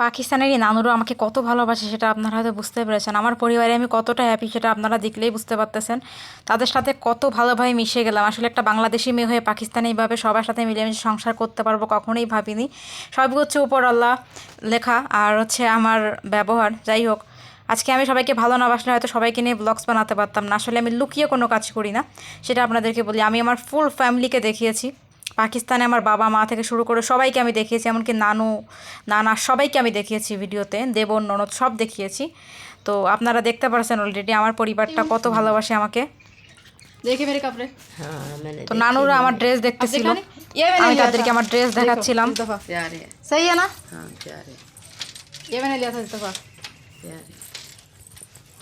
পাকিস্তানেরই নানুরও আমাকে কত ভালোবাসে সেটা আপনারা হয়তো বুঝতে পেরেছেন। আমার পরিবারে আমি কতটা হ্যাপি সেটা আপনারা দেখলেই বুঝতে পারতেছেন। তাদের সাথে কত ভালোভাবে মিশে গেলাম। আসলে একটা বাংলাদেশি মেয়ে হয়ে পাকিস্তানি এইভাবে সবার সাথে মিলেমিশে সংসার করতে পারব কখনোই ভাবিনি। সবই হচ্ছে উপর আল্লাহ লেখা আর হচ্ছে আমার ব্যবহার। যাই হোক, আজকে আমি সবাইকে ভালো না বাসলে হয়তো সবাইকে নিয়ে ব্লগস বানাতে পারতাম না। আসলে আমি লুকিয়ে কোনো কাজ করি না, সেটা আপনাদেরকে বলি। আমি আমার ফুল ফ্যামিলিকে দেখিয়েছি। পাকিস্তানে আমার বাবা মা থেকে শুরু করে সবাইকে আমি দেখিয়েছি এমনকি নানু নানা সবাইকে আমি দেখিয়েছি ভিডিওতে দেবন ননদ সব দেখিয়েছি তো আপনারা দেখতে পারছেন অলরেডি আমার পরিবারটা কত ভালোবাসে আমাকে देखिए मेरे कपड़े हाँ मैंने তো নানুরা আমার ড্রেস দেখতেছিল दिखाने? ये मैंने আমি लिया তাদেরকে था। আমার ড্রেস देखो, দেখাচ্ছিলাম इस दफा प्यारे सही है ना हाँ प्यारे ये मैंने लिया था इस दफा प्यारे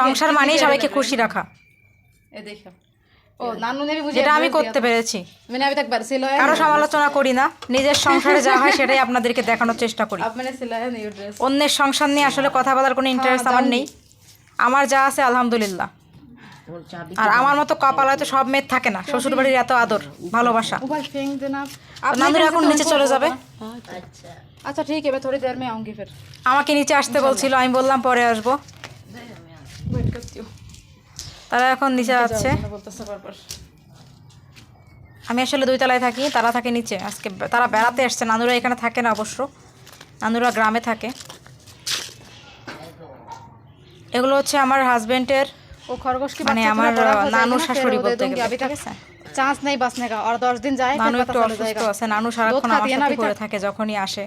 সংসার মানেই সবাইকে খুশি রাখা। এ আমি করতে পেরেছি। মানে কারও সমালোচনা করি না। নিজের সংসারে যা হয় সেটাই আপনাদেরকে দেখানোর চেষ্টা করি। অন্যের সংসার নিয়ে আসলে কথা বলার কোনো ইন্টারেস্ট আমার নেই। আমার যা আছে আলহামদুলিল্লাহ। আর আমার মতো কপাল হয়তো সব মেয়ের থাকে না। শ্বশুর বাড়ির এত আদর ভালোবাসা। নানুরা এখন নিচে চলে যাবে। আচ্ছা ঠিক এবার আমাকে নিচে আসতে বলছিল আমি বললাম পরে আসব। তারা এখন নিচে আছে। আমি আসলে দুই তলায় থাকি তারা থাকে নিচে। আজকে তারা বেড়াতে আসছে নানুরা এখানে থাকে না অবশ্য। নানুরা গ্রামে থাকে। এগুলো হচ্ছে আমার হাজবেন্ডের ও খরগোশ কি মানে আমার নানু শাশুড়ি বলতে গেলে ঠিক আছে? চান্স নাই বাস নেগা আর 10 দিন যায় নানু একটু অসুস্থ আছে। নানু সারাক্ষণ আমার করে থাকে যখনই আসে।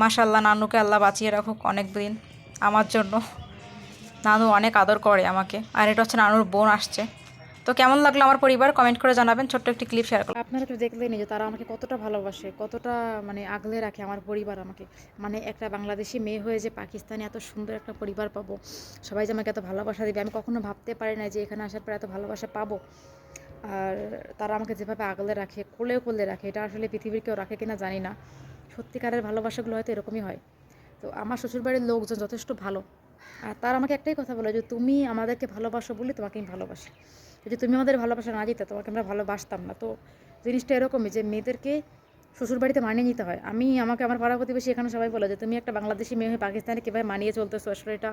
মাশাআল্লাহ নানুকে আল্লাহ বাঁচিয়ে রাখুক অনেক দিন আমার জন্য। নানু অনেক আদর করে আমাকে। আর এটা হচ্ছে নানুর বোন আসছে। তো কেমন লাগল আমার পরিবার? কমেন্ট করে জানাবেন। ছোট্ট একটি ক্লিপ শেয়ার করুন আপনারা তো দেখলেন যে তারা আমাকে কতটা ভালোবাসে, কতটা মানে আগলে রাখে আমার পরিবার আমাকে। মানে একটা বাংলাদেশি মেয়ে হয়ে যে পাকিস্তানে এত সুন্দর একটা পরিবার পাবো, সবাই যে আমাকে এত ভালোবাসা দিবে, আমি কখনো ভাবতে পারি না যে এখানে আসার পর এত ভালোবাসা পাবো। আর তারা আমাকে যেভাবে আগলে রাখে, কোলে কোলে রাখে, এটা আসলে পৃথিবীর কেউ রাখে কিনা জানি না। সত্যিকারের ভালোবাসাগুলো হয়তো এরকমই হয়। তো আমার শ্বশুরবাড়ির লোকজন যথেষ্ট ভালো। আর তার আমাকে একটাই কথা বলে যে, তুমি আমাদেরকে ভালোবাসো বলে তোমাকে আমি ভালোবাসি। যদি তুমি আমাদের ভালোবাসা না দিতে তোমাকে আমরা ভালোবাসতাম না। তো জিনিসটা এরকমই যে, মেয়েদেরকে শ্বশুরবাড়িতে মানিয়ে নিতে হয়। আমি, আমাকে আমার পাড়া প্রতিবেশী এখানে সবাই বলে যে, তুমি একটা বাংলাদেশি মেয়ে হয়ে পাকিস্তানে কীভাবে মানিয়ে চলতেছো? আসলে এটা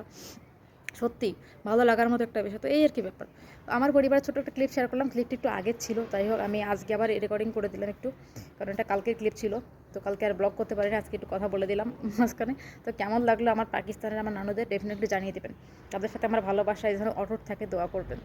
সত্যি, ভালো লাগার মতো একটা বিষয়। তো এই আর কি ব্যাপার। আমার পরিবারের ছোটো একটা ক্লিপ শেয়ার করলাম। ক্লিপটি একটু আগের ছিল, তাই হোক, আমি আজকে আবার রেকর্ডিং করে দিলাম একটু, কারণ এটা কালকের ক্লিপ ছিল। তো কালকে আর ব্লগ করতে পারিনি, আজকে একটু কথা বলে দিলাম মাঝখানে। তো কেমন লাগল আমার পাকিস্তানের আমার নানুদের ডেফিনেটলি জানিয়ে দেবেন। তাদের সাথে আমার ভালোবাসা, এই ধরনের অটুট থাকে, দোয়া করবেন।